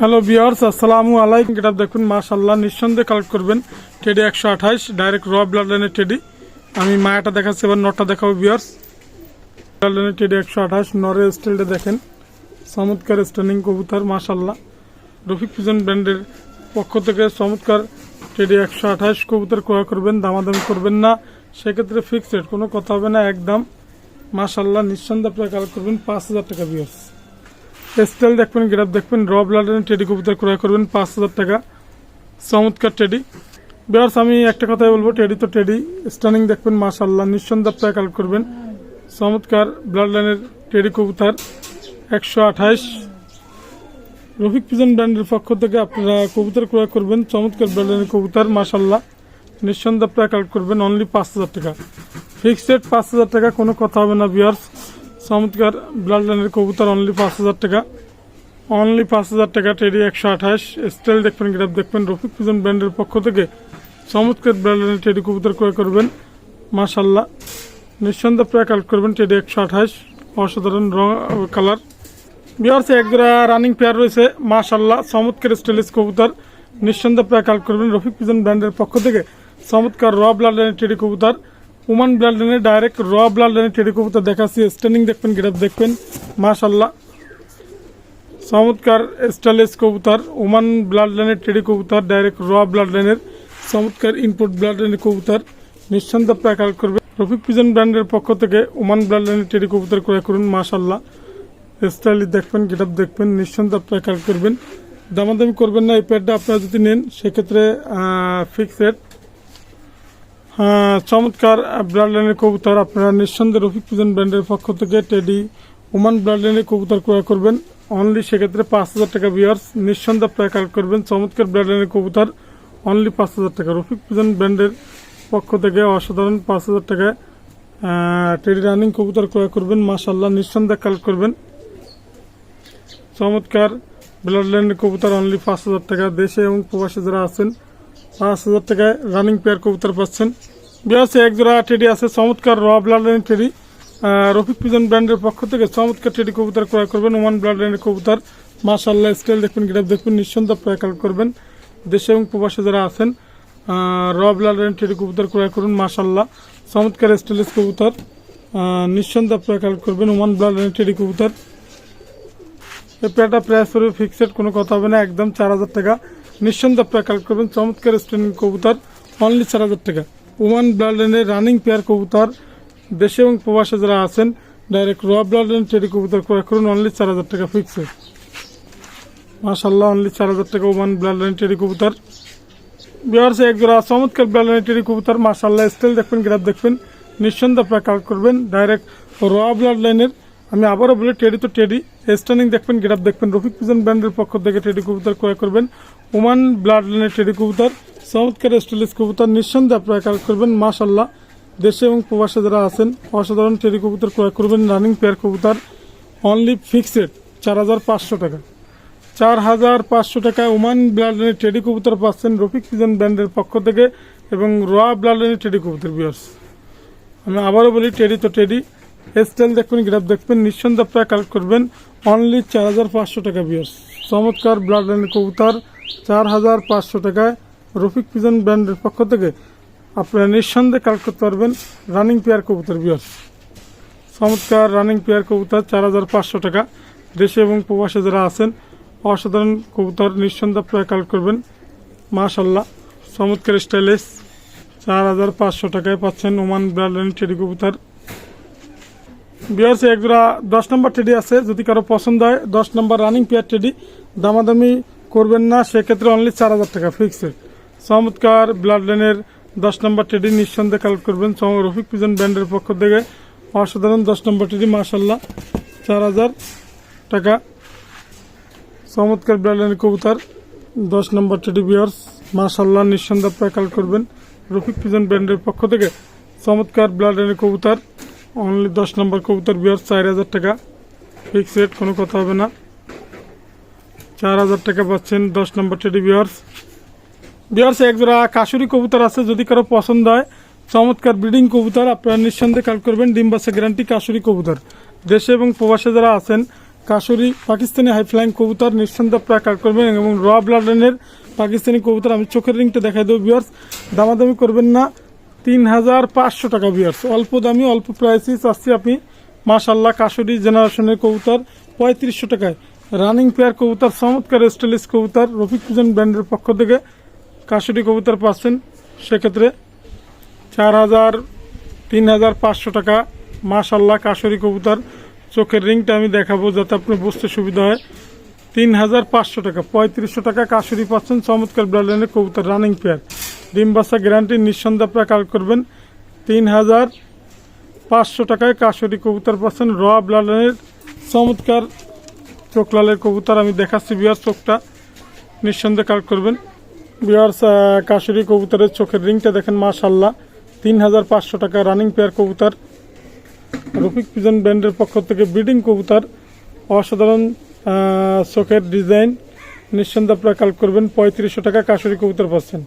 Hello বিয়ার্স আসসালামু আলাইকুম। এটা দেখুন মাশাল্লাহ নিঃসন্দেহে কালেক্ট করবেন টেডি একশো আঠাইশ ডাইরেক্ট র ব্লাড লাইনের টেডি আমি মায়াটা দেখাচ্ছি, এবার নটটা দেখাবো বিয়ার্স ব্লাড লাইনের টেডি একশো আঠাশ নরের স্টিলটা দেখেন। চমৎকার স্ট্যান্ডিং কবুতর মাশাল্লাহ রফিক ফিজন ব্র্যান্ডের পক্ষ থেকে চমৎকার টেডি একশো আঠাশ, কবুতর ক্রয় করবেন, দামাদামি করবেন না। সেক্ষেত্রে ফিক্সড কোনো কথা হবে না, একদম। মাশাল্লাহ নিঃসন্দেহে আপনারা কালেক্ট করবেন পাঁচ হাজার টাকা বিয়ার্স স্টাইল দেখবেন গ্রাফ দেখবেন র ব্লাডের টেডি কবুতর ক্রয় করবেন, পাঁচ হাজার টাকা। চমৎকার টেডি বিয়ার্স আমি একটা কথাই বলব টেডি তো টেডি স্টানিং দেখবেন মাশাল্লাহ নিঃসন্দেহ আপনারা কালেক্ট করবেন। চমৎকার ব্লাড লাইনের টেডি কবুতর, একশো আঠাইশ। রফিক পিজন ব্র্যান্ডের পক্ষ থেকে আপনারা কবুতর ক্রয় করবেন, চমৎকার ব্লাড লাইনের কবুতর মাশাল্লাহ নিঃসন্দেহ আপনারা কালেক্ট করবেন অনলি পাঁচ হাজার টাকা। ফিক্সড পাঁচ হাজার টাকা, কোনো কথা হবে না বিয়ার্স চমৎকার ব্লাড লাইনের কবুতর অনলি পাঁচ হাজার টাকা। অনলি পাঁচ হাজার টাকা, টেডি একশো আঠাশ, স্টাইল দেখবেন, গ্রাফ দেখবেন, রফিক পিজন ব্র্যান্ডের পক্ষ থেকে চমৎকার ব্লাড লাইনের টেডি কবুতর ক্রয় করবেন। মাশাল্লাহ নিঃসন্দেহ প্রায় কালেক্ট করবেন টেডি একশো আঠাশ, অসাধারণ রং কালার। বিহারসে একজোড়া রানিং পেয়ার রয়েছে মাশাল্লাহ চমৎকার স্টাইলিশ কবুতর। নিঃসন্দেহ প্রায় কালেক্ট করবেন রফিক পিজন ব্র্যান্ডের পক্ষ থেকে চমৎকার র ব্লাড লাইনের টেডি কবুতর। উমান ব্লাড লাইনের ডাইরেক্ট র ব্লাড লাইনের টেডি কবুতর দেখাচ্ছি। স্ট্যান্ডিং দেখবেন গ্রাফ দেখবেন। মাশাল্লাহ চমৎকার স্টাইলিশ কবুতর ওমান ব্লাড লাইনের টেডি কবুতর ডাইরেক্ট র ব্লাড লাইনের চমৎকার ইনপুট ব্লাড লাইনের কবুতর। নিঃসন্দেহ প্রায় কালেক্ট করবে। রফিক পিজন ব্র্যান্ডের পক্ষ থেকে ওমান ব্লাড লাইনের টেডি কবুতর ক্রয় করুন মাশাল্লাহ স্টাইলি দেখবেন গেটআপ দেখবেন, নিঃসন্দেহ প্রায় কালেক্ট করবেন। দামাদামি করবেন না, এই প্যাডটা আপনারা যদি নেন, সেক্ষেত্রে ফিক্স রেট চমৎকার ব্লাড লাইনের কবুতর। আপনারা নিঃসন্দেহে রফিক পিজন ব্র্যান্ডের পক্ষ থেকে টেডি ওমান ব্লাড লাইনের কবুতর ক্রয় করবেন। অনলি সেক্ষেত্রে পাঁচ হাজার টাকা বিয়ার্স নিঃসন্দেহ প্রায় কালেক্ট করবেন। চমৎকার ব্লাড লাইনের কবুতর। অনলি পাঁচ হাজার টাকা। রফিক পিজন ব্র্যান্ডের পক্ষ থেকে অসাধারণ পাঁচ হাজার টাকায় টেডি রানিং কবুতর ক্রয় করবেন। মাশাল্লাহ নিঃসন্দেহে কালেক্ট করবেন। চমৎকার ব্লাড লাইনের কবুতর। অনলি পাঁচ হাজার টাকা। দেশে এবং প্রবাসে যারা আছেন পাঁচ হাজার টাকায় রানিং পেয়ার কবুতর পাচ্ছেন। বিয়াসে এক জোড়া টেডি আছে, চমৎকার র ব্লাড লাইনের টেডি রফিক পিজন ব্র্যান্ডের পক্ষ থেকে চমৎকার টেডি কবুতর ক্রয় করবেন। ওমান ব্লাড লাইনের কবুতর। মাশাল্লাহ স্টাইল দেখবেন গ্রাফ দেখবেন নিঃসন্দেহ ক্রয় করবেন। দেশে এবং প্রবাসী যারা আছেন র ব্লাড লাইনের টেডি কবুতর ক্রয় করুন মাশাল্লাহ চমৎকার স্টাইলিশ কবুতর। নিঃসন্দেহ ক্রয় কালেক্ট করবেন, ওমান ব্লাড লাইনের টেডি কবুতর। এই পেয়ারটা প্রাইস পড়বে ফিক্সড কোনো কথা হবে না, একদম চার হাজার টাকা। নিঃসন্দেহ আপনারা করবেন, চমৎকার স্ট্যান্ডিং কবুতর অনলি চার হাজার টাকা। ওমান ব্লাড লাইনের রানিং পেয়ার কবুতর, দেশে এবং প্রবাসে যারা আছেন ডাইরেক্ট র ব্লাড লাইন টেডি কবুতর ক্রয় করুন অনলি চার হাজার টাকা ফিক্সড মাশাল্লাহ অনলি চার হাজার টাকা ওমান ব্লাড লাইন টেডি কবুতর। বিহারসে এক জোড়া চমৎকার ব্লাড লাইন টেডি কবুতর মাশাল্লাহ স্টাইল দেখবেন গ্রাফ দেখবেন। নিঃসন্দেহ আপনারা করবেন ডাইরেক্ট র ব্লাড লাইনের আমি আবারও বলি টেডি তো টেডি স্টার্নিং দেখবেন গ্রাফ দেখবেন। রফিক পিজন ব্র্যান্ডের পক্ষ থেকে টেডি কবুতর ক্রয় করবেন। ওমান ব্লাড লাইনের টেডি কবুতর চমৎকার স্টাইলিশ কবুতর নিঃসন্দেহে আপনারা কালেক্ট করবেন মাশাল্লাহ দেশে এবং প্রবাসে যারা আছেন, অসাধারণ টেডি কবুতর ক্রয় করবেন, রানিং পেয়ার কবুতর অনলি ফিক্সড চার হাজার পাঁচশো টাকা। চার হাজার পাঁচশো টাকায় ওমান ব্লাড লাইনের টেডি কবুতর পাচ্ছেন রফিক পিজন ব্র্যান্ডের পক্ষ থেকে এবং র ব্লাড লাইনের টেডি কবুতর বিয়ার্স আমি আবারও বলি টেডি তো টেডি স্টাইল দেখবেন গ্রাফ দেখবেন, নিঃসন্দেহ আপনারা কালেক্ট করবেন অনলি চার হাজার পাঁচশো টাকা বিয়ার্স চমৎকার ব্লাড লাইনের কবুতর চার হাজার পাঁচশো টাকায় রফিক পিজন ব্র্যান্ডের পক্ষ থেকে আপনারা নিঃসন্দেহে কালেক্ট করতে পারবেন রানিং পেয়ার কবুতর বিয়ার্স চমৎকার রানিং পেয়ার কবুতর চার হাজার পাঁচশো টাকা। দেশে এবং প্রবাসে যারা আছেন, অসাধারণ কবুতর নিঃসন্দেহে আপনারা কালেক্ট করবেন। মাশাল্লাহ চমৎকার স্টাইলিশ চার হাজার পাঁচশো টাকায় পাচ্ছেন ওমান লাইন টেডি কবুতর। বিয়ার্সে একজোড়া দশ নম্বর টেডি আছে, যদি কারও পছন্দ হয়, দশ নম্বর রানিং পেয়ার টেডি। দামাদামি করবেন না, সেক্ষেত্রে অনলি চার হাজার টাকা ফিক্সড চমৎকার ব্লাড লাইনের দশ নম্বর টেডি নিঃসন্দেহে কালেক্ট করবেন। রফিক পিজন ব্র্যান্ডের পক্ষ থেকে অসাধারণ দশ নম্বর টেডি মাসাল্লাহ চার হাজার টাকা। চমৎকার ব্লাড লাইনের কবুতর, দশ নম্বর টেডি বিয়ার্স মাসাল্লাহ নিঃসন্দেহ আপনারা কালেক্ট করবেন। রফিক পিজন ব্র্যান্ডের পক্ষ থেকে চমৎকার ব্লাড লাইনের কবুতর অনলি দশ নম্বর কবুতর বিয়ার্স চার হাজার টাকা। ফিক্সড কোনো কথা হবে না। চার হাজার টাকা পাচ্ছেন দশ নম্বর টেডি বিয়ার্স বিয়ার্স একজোড়া কাশুরি কবুতর আছে, যদি কারও পছন্দ হয়, চমৎকার ব্রিডিং কবুতর, আপনারা নিঃসন্দেহে কাল করবেন ডিম বাসা গ্যারান্টি কাশুরি কবুতর। দেশে এবং প্রবাসে যারা আছেন, কাশুরি পাকিস্তানি হাই ফ্লাইং কবুতর নিঃসন্দেহ প্রাকার করবেন এবং র ব্লাডেনের পাকিস্তানি কবুতর, আমি চোখের রিংটা দেখাই দেবো বিয়ার্স দামাদামি করবেন না, তিন হাজার পাঁচশো টাকা বিয়ার্স অল্প দামি, অল্প প্রাইসই চাচ্ছি আপনি মাশাল্লাহ কাশুরি জেনারেশনের কবুতর, পঁয়ত্রিশশো টাকায়। রানিং পেয়ার কবুতর, চমৎকার স্টাইলিশ কবুতর, রফিক পুজন ব্র্যান্ডের পক্ষ থেকে কাশুরি কবুতর পাচ্ছেন। সেক্ষেত্রে চার হাজার, তিন হাজার পাঁচশো টাকা। মাশাল্লাহ কাশুরি কবুতর। চোখের রিংটা আমি দেখাবো যাতে আপনার বুঝতে সুবিধা হয়। তিন হাজার পাঁচশো টাকা, পঁয়ত্রিশশো টাকা কাশুরি পাচ্ছেন চমৎকার ব্র্যান্ডের কবুতর, রানিং পেয়ার ডিম বাসা গ্যারান্টি নিঃসন্দেহ আপনারা কাল করবেন। তিন হাজার পাঁচশো টাকায় কাশুরি কবুতর পাচ্ছেন। র ব্লাডের চমৎকার চোখ লালের কবুতর, আমি দেখাচ্ছি বিয়ার চোখটা। নিঃসন্দেহে কাল করবেন। বিয়ার কাশুরি কবুতরের চোখের রিংটা দেখেন মাশাল্লাহ তিন হাজার পাঁচশো টাকা রানিং পেয়ার কবুতর। রফিক পিজন ব্র্যান্ডের পক্ষ থেকে ব্রিডিং কবুতর। অসাধারণ চোখের ডিজাইন নিঃসন্দেহে আপনারা কাল করবেন। পঁয়ত্রিশশো টাকা কাশুরি কবুতর পাচ্ছেন।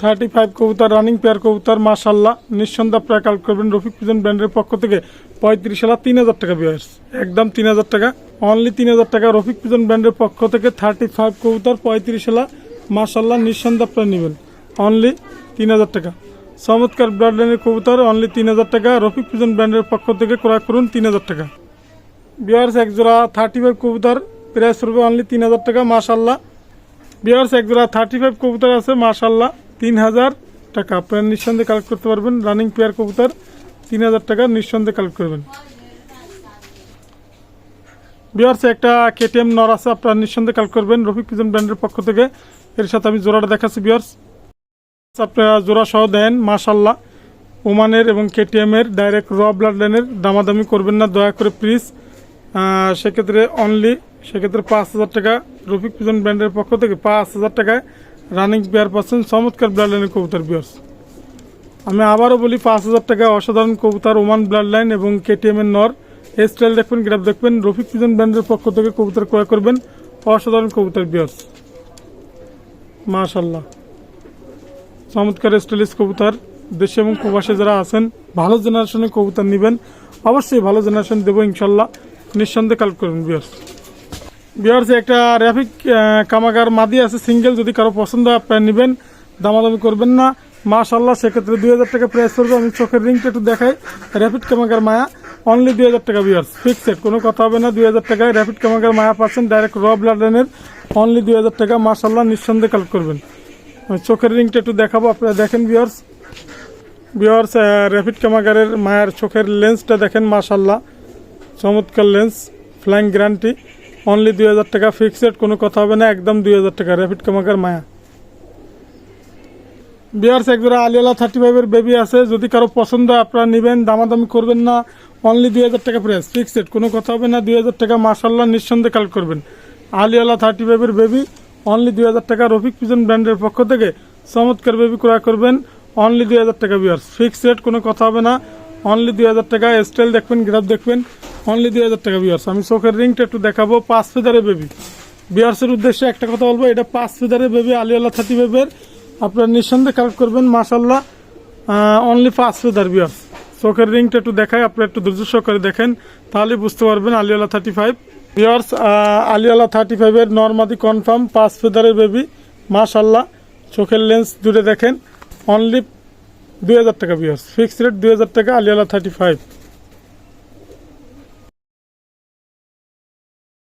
থার্টি ফাইভ কবুতর রানিং পেয়ার কবুতর মাশাল্লাহ নিঃসন্দেহে আপনারা কাল করবেন। রফিক পিজন ব্র্যান্ডের পক্ষ থেকে পঁয়ত্রিশ হাজার তিন হাজার টাকা বিয়ার্স একদম তিন হাজার টাকা। অনলি তিন হাজার টাকা। রফিক পিজন ব্র্যান্ডের পক্ষ থেকে থার্টি ফাইভ কবুতর, পঁয়ত্রিশ হাজার মাশাল্লাহ নিঃসন্দেহ আপনারা নেবেন। অনলি তিন হাজার টাকা। চমৎকার ব্র্যান্ডের কবুতর অনলি তিন হাজার টাকা। রফিক পিজন ব্র্যান্ডের পক্ষ থেকে ক্রয় করুন তিন হাজার টাকা। বিয়ার্স এক জোড়া থার্টি ফাইভ কবুতর প্রাইস পড়বে অনলি তিন হাজার টাকা। মাশাল্লাহ বিয়ার্স এক জোড়া থার্টি ফাইভ কবুতর আছে মাশাল্লাহ তিন হাজার টাকা। আপনারা নিঃসন্দেহে কালেক্ট করতে পারবেন। রানিং পেয়ার কবুতর। তিন হাজার টাকা নিঃসন্দেহে কালেক্ট করবেন। বিয়ার্স একটা কেটিএম নর আছে, আপনারা নিঃসন্দেহে কালেক্ট করবেন রফিক পিজন ব্র্যান্ডের পক্ষ থেকে। এর সাথে আমি জোড়াটা দেখাচ্ছি বিয়ার্স আপনারা জোড়া সহ দেন মাশাল্লাহ ওমানের এবং কেটিএম এর ডাইরেক্ট র ব্লাড লাইনের দামাদামি করবেন না, দয়া করে প্লিজ সেক্ষেত্রে অনলি সেক্ষেত্রে পাঁচ হাজার টাকা রফিক পিজন ব্র্যান্ডের পক্ষ থেকে পাঁচ হাজার টাকায় রানিং পেয়ার পাচ্ছেন চমৎকার ব্লাড লাইনের কবুতর বিয়ার্স আমি আবারও বলি, পাঁচ হাজার টাকা অসাধারণ কবুতর, ওমান ব্লাড লাইন এবং কেটিএম এর নর। এই স্টাইল দেখবেন, গ্রাফ দেখবেন। রফিক পিজন ব্র্যান্ডের পক্ষ থেকে কবুতর ক্রয় করবেন। অসাধারণ কবুতর, বিয়ার্স। মাশাল্লাহ চমৎকার স্টাইলিশ কবুতর। দেশে এবং প্রবাসে যারা আছেন, ভালো জেনারেশনের কবুতর নেবেন। অবশ্যই ভালো জেনারেশন দেবো ইনশাল্লাহ নিঃসন্দেহে কাল করবেন, বিয়ার্স। বিয়ার্স, একটা র্যাফিক কামাগার মাদি আছে সিঙ্গেল যদি কারও পছন্দ হয়, আপনারা নেবেন। দামাদামি করবেন না। মাশাল্লাহ সেক্ষেত্রে দুই হাজার টাকা প্রাইস করব আমি চোখের রিংটা একটু দেখাই। র্যাপিড কামাগার মায়া অনলি দুই হাজার টাকা বিয়ার্স ফিক্সড কোনো কথা হবে না। দুই হাজার টাকায় র্যাপিড কামাগার মায়া পাচ্ছেন। ডাইরেক্ট র ব্লাডেনের অনলি দুই হাজার টাকা। মাশাল্লাহ নিঃসন্দেহে কাল করবেন। চোখের রিংটা একটু দেখাবো। আপনারা দেখেন বিয়ার্স বিয়ার্স র্যাপিড কামাগারের মায়ের চোখের লেন্সটা দেখেন মাশাল্লাহ চমৎকার লেন্স ফ্লাইং গ্যারান্টি অনলি দুই হাজার টাকা ফিক্সড কোনো কথা হবে না। একদম দুই হাজার টাকা র্যাপিড কামাগার মায়া। বিয়ার্স একজোড়া আলিয়ালা থার্টি ফাইভের বেবি আছে। যদি কারও পছন্দ আপনারা নেবেন। দামাদামি করবেন না। অনলি দুই হাজার টাকা প্রাইস ফিক্সড কোনো কথা হবে না। দুই হাজার টাকা মাসাল্লাহ নিঃসন্দেহে কাল করবেন। আলিয়ালা থার্টি ফাইভের বেবি অনলি দুই হাজার টাকা। রফিক পিজন ব্র্যান্ডের পক্ষ থেকে চমৎকার বেবি ক্রয় করবেন। অনলি দুই হাজার টাকা বিয়ার্স ফিক্সড রেট কোনো কথা হবে না। অনলি দুই হাজার টাকা। স্টাইল দেখবেন গ্রাফ দেখবেন। অনলি দুই হাজার টাকা বিয়ার্স আমি চোখের রিংটা একটু দেখাবো। পাঁচ ফেদারের বেবি বিয়ার্সের উদ্দেশ্যে একটা কথা বলব। এটা পাঁচ ফেদারের বেবি আলিয়ালা থার্টি ফাইভের আপনারা নিঃসন্দেহে কালেক্ট করবেন মাসাল্লাহ অনলি পাঁচ ফেদার বিয়ার্স চোখের রিংটা একটু দেখায় আপনারা একটু ধৈর্য সহকারে দেখেন, তাহলে বুঝতে পারবেন আলিয়ালা থার্টি ফাইভ বিয়ার্স আলিয়ালা থার্টি ফাইভের নর্মাদি কনফার্ম পাঁচ ফেদারের বেবি মাশাল্লাহ চোখের লেন্স দূরে দেখেন অনলি দুই হাজার টাকা বিয়ার্স ফিক্সড রেট দুই হাজার টাকা, আলিয়ালা থার্টি ফাইভ